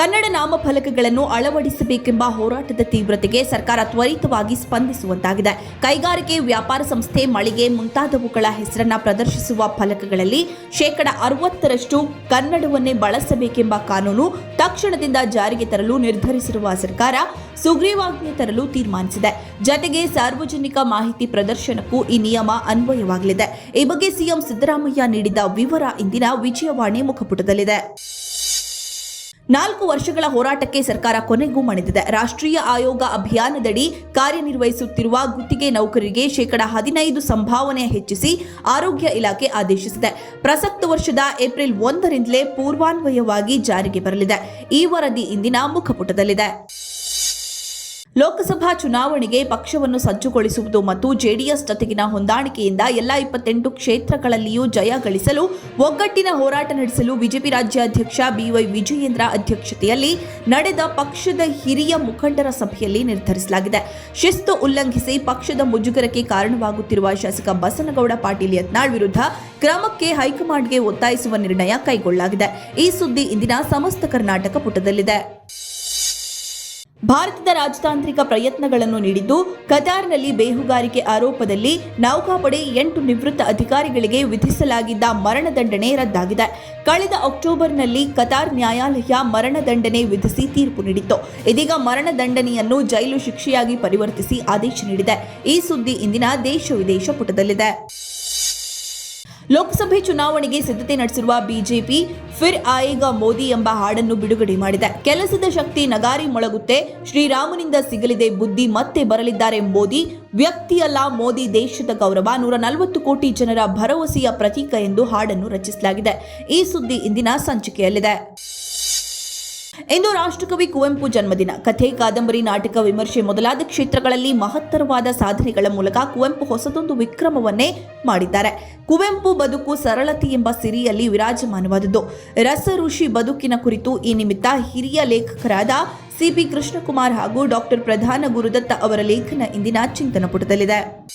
ಕನ್ನಡ ನಾಮಫಲಕಗಳನ್ನು ಅಳವಡಿಸಬೇಕೆಂಬ ಹೋರಾಟದ ತೀವ್ರತೆಗೆ ಸರ್ಕಾರ ತ್ವರಿತವಾಗಿ ಸ್ಪಂದಿಸುವಂತಾಗಿದೆ. ಕೈಗಾರಿಕೆ ವ್ಯಾಪಾರ ಸಂಸ್ಥೆ ಮಳಿಗೆ ಮುಂತಾದವುಗಳ ಹೆಸರನ್ನ ಪ್ರದರ್ಶಿಸುವ ಫಲಕಗಳಲ್ಲಿ ಶೇಕಡ ಅರವತ್ತರಷ್ಟು ಕನ್ನಡವನ್ನೇ ಬಳಸಬೇಕೆಂಬ ಕಾನೂನು ತಕ್ಷಣದಿಂದ ಜಾರಿಗೆ ತರಲು ನಿರ್ಧರಿಸಿರುವ ಸರ್ಕಾರ ಸುಗ್ರೀವಾಜ್ಞೆ ತರಲು ತೀರ್ಮಾನಿಸಿದೆ. ಜತೆಗೆ ಸಾರ್ವಜನಿಕ ಮಾಹಿತಿ ಪ್ರದರ್ಶನಕ್ಕೂ ಈ ನಿಯಮ ಅನ್ವಯವಾಗಲಿದೆ. ಈ ಬಗ್ಗೆ ಸಿಎಂ ಸಿದ್ದರಾಮಯ್ಯ ನೀಡಿದ ವಿವರ ಇಂದಿನ ವಿಜಯವಾಣಿ ಮುಖಪುಟದಲ್ಲಿದೆ. ನಾಲ್ಕು ವರ್ಷಗಳ ಹೋರಾಟಕ್ಕೆ ಸರ್ಕಾರ ಕೊನೆಗೂ ಮಣಿದಿದೆ. ರಾಷ್ಟ್ರೀಯ ಆಯೋಗ ಅಭಿಯಾನದಡಿ ಕಾರ್ಯನಿರ್ವಹಿಸುತ್ತಿರುವ ಗುತ್ತಿಗೆ ನೌಕರರಿಗೆ ಶೇಕಡ ಹದಿನೈದು ಸಂಭಾವನೆ ಹೆಚ್ಚಿಸಿ ಆರೋಗ್ಯ ಇಲಾಖೆ ಆದೇಶಿಸಿದೆ. ಪ್ರಸಕ್ತ ವರ್ಷದ ಏಪ್ರಿಲ್ ಒಂದರಿಂದಲೇ ಪೂರ್ವಾನ್ವಯವಾಗಿ ಜಾರಿಗೆ ಬರಲಿದೆ. ಈ ವರದಿ ಇಂದಿನ ಮುಖಪುಟದಲ್ಲಿದೆ. ಲೋಕಸಭಾ ಚುನಾವಣೆಗೆ ಪಕ್ಷವನ್ನು ಸಜ್ಜುಗೊಳಿಸುವುದು ಮತ್ತು ಜೆಡಿಎಸ್ ಜೊತೆಗಿನ ಹೊಂದಾಣಿಕೆಯಿಂದ ಎಲ್ಲ ಇಪ್ಪತ್ತೆಂಟು ಕ್ಷೇತ್ರಗಳಲ್ಲಿಯೂ ಜಯ ಗಳಿಸಲು ಒಗ್ಗಟ್ಟಿನ ಹೋರಾಟ ನಡೆಸಲು ಬಿಜೆಪಿ ರಾಜ್ಯಾಧ್ಯಕ್ಷ ಬಿವೈ ವಿಜಯೇಂದ್ರ ಅಧ್ಯಕ್ಷತೆಯಲ್ಲಿ ನಡೆದ ಪಕ್ಷದ ಹಿರಿಯ ಮುಖಂಡರ ಸಭೆಯಲ್ಲಿ ನಿರ್ಧರಿಸಲಾಗಿದೆ. ಶಿಸ್ತು ಉಲ್ಲಂಘಿಸಿ ಪಕ್ಷದ ಮುಜುಗರಕ್ಕೆ ಕಾರಣವಾಗುತ್ತಿರುವ ಶಾಸಕ ಬಸನಗೌಡ ಪಾಟೀಲ್ ಯತ್ನಾಳ್ ವಿರುದ್ಧ ಕ್ರಮಕ್ಕೆ ಹೈಕಮಾಂಡ್ಗೆ ಒತ್ತಾಯಿಸುವ ನಿರ್ಣಯ ಕೈಗೊಳ್ಳಲಾಗಿದೆ. ಈ ಸುದ್ದಿ ಇಂದಿನ ಸಮಸ್ತ ಕರ್ನಾಟಕ ಪುಟದಲ್ಲಿದೆ. ಭಾರತದ ರಾಜತಾಂತ್ರಿಕ ಪ್ರಯತ್ನಗಳನ್ನು ನೀಡಿದ್ದು, ಕತಾರ್ನಲ್ಲಿ ಬೇಹುಗಾರಿಕೆ ಆರೋಪದಲ್ಲಿ ನೌಕಾಪಡೆ ಎಂಟು ನಿವೃತ್ತ ಅಧಿಕಾರಿಗಳಿಗೆ ವಿಧಿಸಲಾಗಿದ್ದ ಮರಣದಂಡನೆ ರದ್ದಾಗಿದೆ. ಕಳೆದ ಅಕ್ಟೋಬರ್ನಲ್ಲಿ ಕತಾರ್ ನ್ಯಾಯಾಲಯ ಮರಣದಂಡನೆ ವಿಧಿಸಿ ತೀರ್ಪು ನೀಡಿತ್ತು. ಇದೀಗ ಮರಣದಂಡನೆಯನ್ನು ಜೈಲು ಶಿಕ್ಷೆಯಾಗಿ ಪರಿವರ್ತಿಸಿ ಆದೇಶ ನೀಡಿದೆ. ಈ ಸುದ್ದಿ ಇಂದಿನ ದೇಶ ವಿದೇಶ ಪುಟದಲ್ಲಿದೆ. ಲೋಕಸಭೆ ಚುನಾವಣೆಗೆ ಸಿದ್ಧತೆ ನಡೆಸಿರುವ ಬಿಜೆಪಿ, ಫಿರ್ ಆಯೇಗ ಮೋದಿ ಎಂಬ ಹಾಡನ್ನು ಬಿಡುಗಡೆ ಮಾಡಿದೆ. ಕೆಲಸದ ಶಕ್ತಿ ನಗಾರಿ ಮೊಳಗುತ್ತೆ. ಶ್ರೀರಾಮನಿಂದ ಸಿಗಲಿದೆ ಬುದ್ಧಿ, ಮತ್ತೆ ಬರಲಿದ್ದಾರೆ ಮೋದಿ. ವ್ಯಕ್ತಿಯಲ್ಲ ಮೋದಿ, ದೇಶದ ಗೌರವ. ನೂರ ನಲವತ್ತು ಕೋಟಿ ಜನರ ಭರವಸೆಯ ಪ್ರತೀಕ ಎಂದು ಹಾಡನ್ನು ರಚಿಸಲಾಗಿದೆ. ಈ ಸುದ್ದಿ ಇಂದಿನ ಸಂಚಿಕೆಯಲ್ಲಿದೆ. ಇಂದು ರಾಷ್ಟ್ರಕವಿ ಕುವೆಂಪು ಜನ್ಮದಿನ. ಕಥೆ, ಕಾದಂಬರಿ, ನಾಟಕ, ವಿಮರ್ಶೆ ಮೊದಲಾದ ಕ್ಷೇತ್ರಗಳಲ್ಲಿ ಮಹತ್ತರವಾದ ಸಾಧನೆಗಳ ಮೂಲಕ ಕುವೆಂಪು ಹೊಸದೊಂದು ವಿಕ್ರಮವನ್ನೇ ಮಾಡಿದ್ದಾರೆ. ಕುವೆಂಪು ಬದುಕು ಸರಳತೆ ಎಂಬ ಸಿರಿಯಲ್ಲಿ ವಿರಾಜಮಾನವಾದದ್ದು. ರಸ ಋಷಿ ಬದುಕಿನ ಕುರಿತು ಈ ನಿಮಿತ್ತ ಹಿರಿಯ ಲೇಖಕರಾದ ಸಿಪಿ ಕೃಷ್ಣಕುಮಾರ್ ಹಾಗೂ ಡಾಕ್ಟರ್ ಪ್ರಧಾನ ಗುರುದತ್ತ ಅವರ ಲೇಖನ ಇಂದಿನ ಚಿಂತನ ಪುಟದಲ್ಲಿದೆ.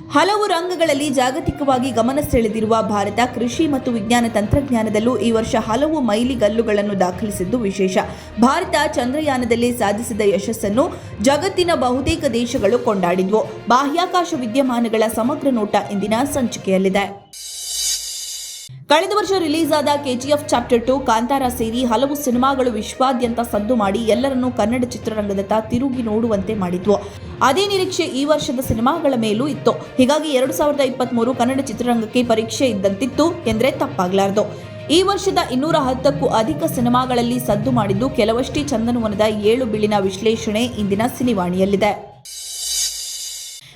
ಹಲವು ರಂಗಗಳಲ್ಲಿ ಜಾಗತಿಕವಾಗಿ ಗಮನ ಸೆಳೆದಿರುವ ಭಾರತ ಕೃಷಿ ಮತ್ತು ವಿಜ್ಞಾನ ತಂತ್ರಜ್ಞಾನದಲ್ಲೂ ಈ ವರ್ಷ ಹಲವು ಮೈಲಿಗಲ್ಲುಗಳನ್ನು ದಾಖಲಿಸಿದ್ದು ವಿಶೇಷ. ಭಾರತ ಚಂದ್ರಯಾನದಲ್ಲಿ ಸಾಧಿಸಿದ ಯಶಸ್ಸನ್ನು ಜಗತ್ತಿನ ಬಹುತೇಕ ದೇಶಗಳು ಕೊಂಡಾಡಿದ್ವು. ಬಾಹ್ಯಾಕಾಶ ವಿದ್ಯಮಾನಗಳ ಸಮಗ್ರ ನೋಟ ಇಂದಿನ ಸಂಚಿಕೆಯಲ್ಲಿದೆ. ಕಳೆದ ವರ್ಷ ರಿಲೀಸ್ ಆದ ಕೆಜಿಎಫ್ ಚಾಪ್ಟರ್ ಟು ಕಾಂತಾರ ಸೇರಿ ಹಲವು ಸಿನಿಮಾಗಳು ವಿಶ್ವಾದ್ಯಂತ ಸದ್ದು ಮಾಡಿ ಎಲ್ಲರನ್ನೂ ಕನ್ನಡ ಚಿತ್ರರಂಗದತ್ತ ತಿರುಗಿ ನೋಡುವಂತೆ ಮಾಡಿದ್ವು. ಅದೇ ನಿರೀಕ್ಷೆ ಈ ವರ್ಷದ ಸಿನಿಮಾಗಳ ಮೇಲೂ ಇತ್ತು. ಹೀಗಾಗಿ ಎರಡು ಸಾವಿರದ ಕನ್ನಡ ಚಿತ್ರರಂಗಕ್ಕೆ ಪರೀಕ್ಷೆ ಇದ್ದಂತಿತ್ತು ಎಂದರೆ ತಪ್ಪಾಗಲಾರದು. ಈ ವರ್ಷದ ಇನ್ನೂರ ಹತ್ತಕ್ಕೂ ಅಧಿಕ ಸಿನಿಮಾಗಳಲ್ಲಿ ಸದ್ದು ಮಾಡಿದ್ದು ಕೆಲವಷ್ಟೇ ಚಂದನವನದ ಏಳು ಬಿಳಿನ ವಿಶ್ಲೇಷಣೆ ಇಂದಿನ ಸಿನಿವಾಣಿಯಲ್ಲಿದೆ.